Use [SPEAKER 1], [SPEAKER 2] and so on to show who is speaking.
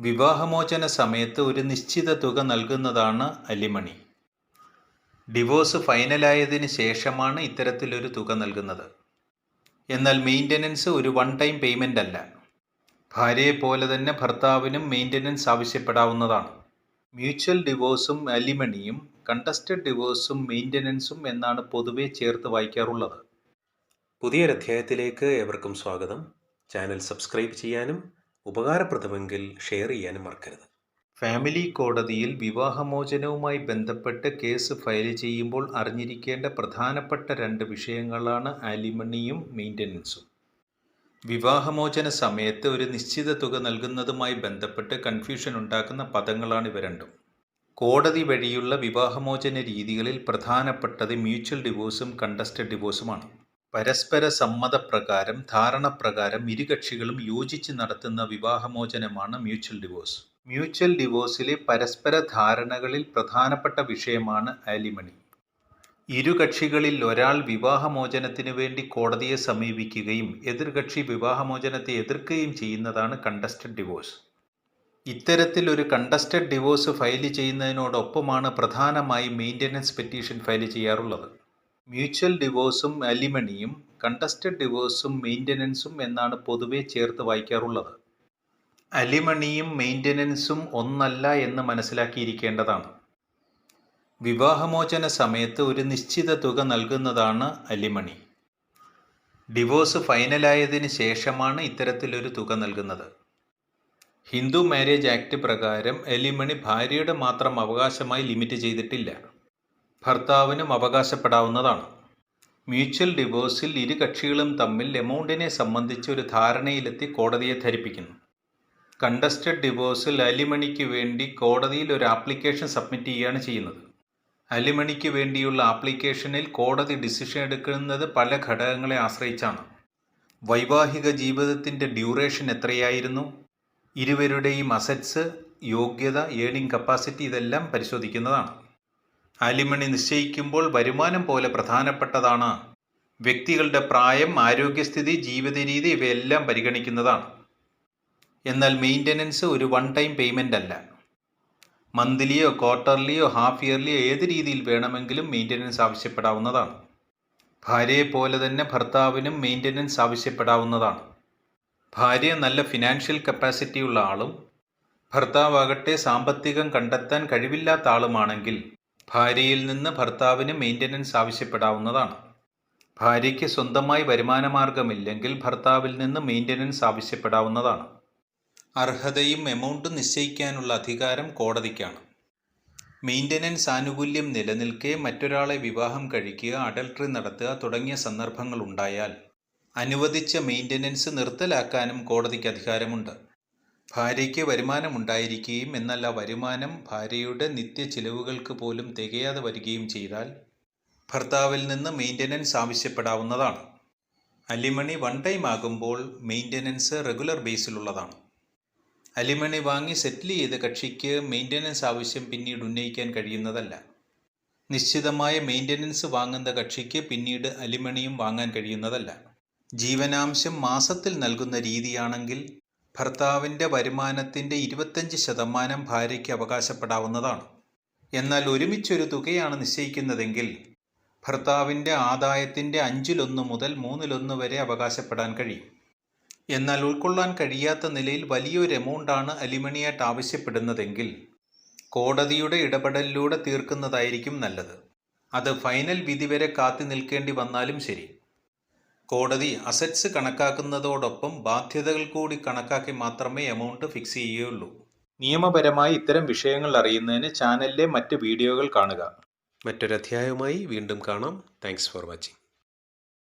[SPEAKER 1] വിവാഹമോചന സമയത്ത് ഒരു നിശ്ചിത തുക നൽകുന്നതാണ് അലിമണി. ഡിവോഴ്സ് ഫൈനലായതിനു ശേഷമാണ് ഇത്തരത്തിലൊരു തുക നൽകുന്നത്. എന്നാൽ മെയിന്റനൻസ് ഒരു വൺ ടൈം പേയ്മെന്റ് അല്ല. ഭാര്യയെപ്പോലെ തന്നെ ഭർത്താവിനും മെയിന്റനൻസ് ആവശ്യപ്പെടാവുന്നതാണ്. മ്യൂച്വൽ ഡിവോഴ്സും അലിമണിയും കണ്ടസ്റ്റഡ് ഡിവോഴ്സും മെയിന്റനൻസും എന്നാണ് പൊതുവെ ചേർത്ത് വായിക്കാറുള്ളത്.
[SPEAKER 2] പുതിയൊരധ്യായത്തിലേക്ക് ഏവർക്കും സ്വാഗതം. ചാനൽ സബ്സ്ക്രൈബ് ചെയ്യാനും ഉപകാരപ്രദമെങ്കിൽ ഷെയർ ചെയ്യാനും മറക്കരുത്.
[SPEAKER 1] ഫാമിലി കോടതിയിൽ വിവാഹമോചനവുമായി ബന്ധപ്പെട്ട് കേസ് ഫയൽ ചെയ്യുമ്പോൾ അറിഞ്ഞിരിക്കേണ്ട പ്രധാനപ്പെട്ട രണ്ട് വിഷയങ്ങളാണ് ആലിമണിയും മെയിന്റനൻസും വിവാഹമോചന സമയത്ത് ഒരു നിശ്ചിത തുക നൽകുന്നതുമായി ബന്ധപ്പെട്ട് കൺഫ്യൂഷൻ ഉണ്ടാക്കുന്ന പദങ്ങളാണ് ഇവ രണ്ടും. കോടതി വഴിയുള്ള വിവാഹമോചന രീതികളിൽ പ്രധാനപ്പെട്ടത് മ്യൂച്വൽ ഡിവോഴ്സും കണ്ടസ്റ്റഡ് ഡിവോഴ്സുമാണ് പരസ്പര സമ്മതപ്രകാരം ധാരണപ്രകാരം ഇരുകക്ഷികളും യോജിച്ച് നടത്തുന്ന വിവാഹമോചനമാണ് മ്യൂച്വൽ ഡിവോഴ്സ്. മ്യൂച്വൽ ഡിവോഴ്സിലെ പരസ്പര ധാരണകളിൽ പ്രധാനപ്പെട്ട വിഷയമാണ് ആലിമണി ഇരു കക്ഷികളിൽ ഒരാൾ വിവാഹമോചനത്തിനു വേണ്ടി കോടതിയെ സമീപിക്കുകയും എതിർകക്ഷി വിവാഹമോചനത്തെ എതിർക്കുകയും ചെയ്യുന്നതാണ് കണ്ടസ്റ്റഡ് ഡിവോഴ്സ്. ഇത്തരത്തിൽ ഒരു കണ്ടസ്റ്റഡ് ഡിവോഴ്സ് ഫയൽ ചെയ്യുന്നതിനോടൊപ്പമാണ് പ്രധാനമായും മെയിന്റനൻസ് പെറ്റീഷൻ ഫയൽ ചെയ്യാറുള്ളത്. മ്യൂച്വൽ ഡിവോഴ്സും അലിമണിയും കണ്ടസ്റ്റഡ് ഡിവോഴ്സും മെയിന്റനൻസും എന്നാണ് പൊതുവെ ചേർത്ത് വായിക്കാറുള്ളത്. അലിമണിയും മെയിന്റനൻസും ഒന്നല്ല എന്ന് മനസ്സിലാക്കിയിരിക്കേണ്ടതാണ്. വിവാഹമോചന സമയത്ത് ഒരു നിശ്ചിത തുക നൽകുന്നതാണ് അലിമണി. ഡിവോഴ്സ് ഫൈനലായതിനു ശേഷമാണ് ഇത്തരത്തിലൊരു തുക നൽകുന്നത്. ഹിന്ദു മാരേജ് ആക്ട് പ്രകാരം എലിമണി ഭാര്യയുടെ മാത്രം അവകാശമായി ലിമിറ്റ് ചെയ്തിട്ടില്ല. ഭർത്താവിനും അവകാശപ്പെടാവുന്നതാണ്. മ്യൂച്വൽ ഡിവോഴ്സിൽ ഇരു കക്ഷികളും തമ്മിൽ എമൗണ്ടിനെ സംബന്ധിച്ച് ഒരു ധാരണയിലെത്തി കോടതിയെ ധരിപ്പിക്കുന്നു. കണ്ടസ്റ്റഡ് ഡിവോഴ്സിൽ അലിമണിക്ക് വേണ്ടി കോടതിയിൽ ഒരു ആപ്ലിക്കേഷൻ സബ്മിറ്റ് ചെയ്യുകയാണ് ചെയ്യുന്നത്. അലിമണിക്ക് വേണ്ടിയുള്ള ആപ്ലിക്കേഷനിൽ കോടതി ഡിസിഷൻ എടുക്കുന്നത് പല ഘടകങ്ങളെ ആശ്രയിച്ചാണ്. വൈവാഹിക ജീവിതത്തിന്റെ ഡ്യൂറേഷൻ എത്രയായിരുന്നു? ഇരുവരുടെയും അസറ്റ്സ് യോഗ്യത ഏണിംഗ് കപ്പാസിറ്റി ഇതെല്ലാം പരിശോധിക്കുന്നതാണ്. ആലിമണി നിശ്ചയിക്കുമ്പോൾ വരുമാനം പോലെ പ്രധാനപ്പെട്ടതാണ്. വ്യക്തികളുടെ പ്രായം ആരോഗ്യസ്ഥിതി ജീവിതരീതി ഇവയെല്ലാം പരിഗണിക്കുന്നതാണ്. എന്നാൽ മെയിന്റനൻസ് ഒരു വൺ ടൈം പേയ്മെന്റ് അല്ല. മന്ത്ലിയോ ക്വാർട്ടർലിയോ ഹാഫ് ഇയർലിയോ ഏത് രീതിയിൽ വേണമെങ്കിലും മെയിന്റനൻസ് ആവശ്യപ്പെടാവുന്നതാണ്. ഭാര്യയെപ്പോലെ തന്നെ ഭർത്താവിനും മെയിന്റനൻസ് ആവശ്യപ്പെടാവുന്നതാണ്. ഭാര്യ നല്ല ഫിനാൻഷ്യൽ കപ്പാസിറ്റി ഉള്ള ആളും ഭർത്താവാകട്ടെ സാമ്പത്തികം കണ്ടെത്താൻ കഴിവില്ലാത്ത ആളുമാണെങ്കിൽ ഭാര്യയിൽ നിന്ന് ഭർത്താവിന് മെയിന്റനൻസ് ആവശ്യപ്പെടാവുന്നതാണ്. ഭാര്യയ്ക്ക് സ്വന്തമായി വരുമാനമാർഗമില്ലെങ്കിൽ ഭർത്താവിൽ നിന്ന് മെയിന്റനൻസ് ആവശ്യപ്പെടാവുന്നതാണ്. അർഹതയും എമൗണ്ടും നിശ്ചയിക്കാനുള്ള അധികാരം കോടതിക്കാണ്. മെയിന്റനൻസ് ആനുകൂല്യം നിലനിൽക്കെ മറ്റൊരാളെ വിവാഹം കഴിക്കുക അഡൽട്ടറി നടത്തുക തുടങ്ങിയ സന്ദർഭങ്ങൾ ഉണ്ടായാൽ അനുവദിച്ച മെയിന്റനൻസ് നിർത്തലാക്കാനും കോടതിക്ക് അധികാരമുണ്ട്. ഭാര്യയ്ക്ക് വരുമാനമുണ്ടായിരിക്കുകയും എന്നാൽ ആ വരുമാനം ഭാര്യയുടെ നിത്യ ചിലവുകൾക്ക് പോലും തികയാതെ വരികയും ചെയ്താൽ ഭർത്താവിൽ നിന്ന് മെയിന്റനൻസ് ആവശ്യപ്പെടാവുന്നതാണ്. അലിമണി വൺ ടൈം ആകുമ്പോൾ മെയിന്റനൻസ് റെഗുലർ ബേസിലുള്ളതാണ് അലിമണി വാങ്ങി സെറ്റിൽ ചെയ്ത കക്ഷിക്ക് മെയിന്റനൻസ് ആവശ്യം പിന്നീട് ഉന്നയിക്കാൻ കഴിയുന്നതല്ല. നിശ്ചിതമായ മെയിന്റനൻസ് വാങ്ങുന്ന കക്ഷിക്ക് പിന്നീട് അലിമണിയും വാങ്ങാൻ കഴിയുന്നതല്ല. ജീവനാംശം മാസത്തിൽ നൽകുന്ന രീതിയാണെങ്കിൽ ഭർത്താവിന്റെ വരുമാനത്തിന്റെ ഇരുപത്തഞ്ച് ശതമാനം ഭാര്യയ്ക്ക് അവകാശപ്പെടാവുന്നതാണ്. എന്നാൽ ഒരുമിച്ചൊരു തുകയാണ് നിശ്ചയിക്കുന്നതെങ്കിൽ ഭർത്താവിന്റെ ആദായത്തിന്റെ അഞ്ചിലൊന്ന് മുതൽ മൂന്നിലൊന്ന് വരെ അവകാശപ്പെടാൻ കഴിയും. എന്നാൽ ഉൾക്കൊള്ളാൻ കഴിയാത്ത നിലയിൽ വലിയൊരു എമൗണ്ടാണ് അലിമണിയായിട്ട് ആവശ്യപ്പെടുന്നതെങ്കിൽ കോടതിയുടെ ഇടപെടലിലൂടെ തീർക്കുന്നതായിരിക്കും നല്ലത്. അത് ഫൈനൽ വിധി വരെ കാത്തി നിൽക്കേണ്ടി വന്നാലും ശരി. കോടതി അസറ്റ്സ് കണക്കാക്കുന്നതോടൊപ്പം ബാധ്യതകൾ കൂടി കണക്കാക്കി മാത്രമേ എമൗണ്ട് ഫിക്സ് ചെയ്യുകയുള്ളൂ. നിയമപരമായി ഇത്തരം വിഷയങ്ങൾ അറിയുന്നതിന് ചാനലിലെ മറ്റ് വീഡിയോകൾ കാണുക.
[SPEAKER 2] മറ്റൊരധ്യായവുമായി വീണ്ടും കാണാം. Thanks for watching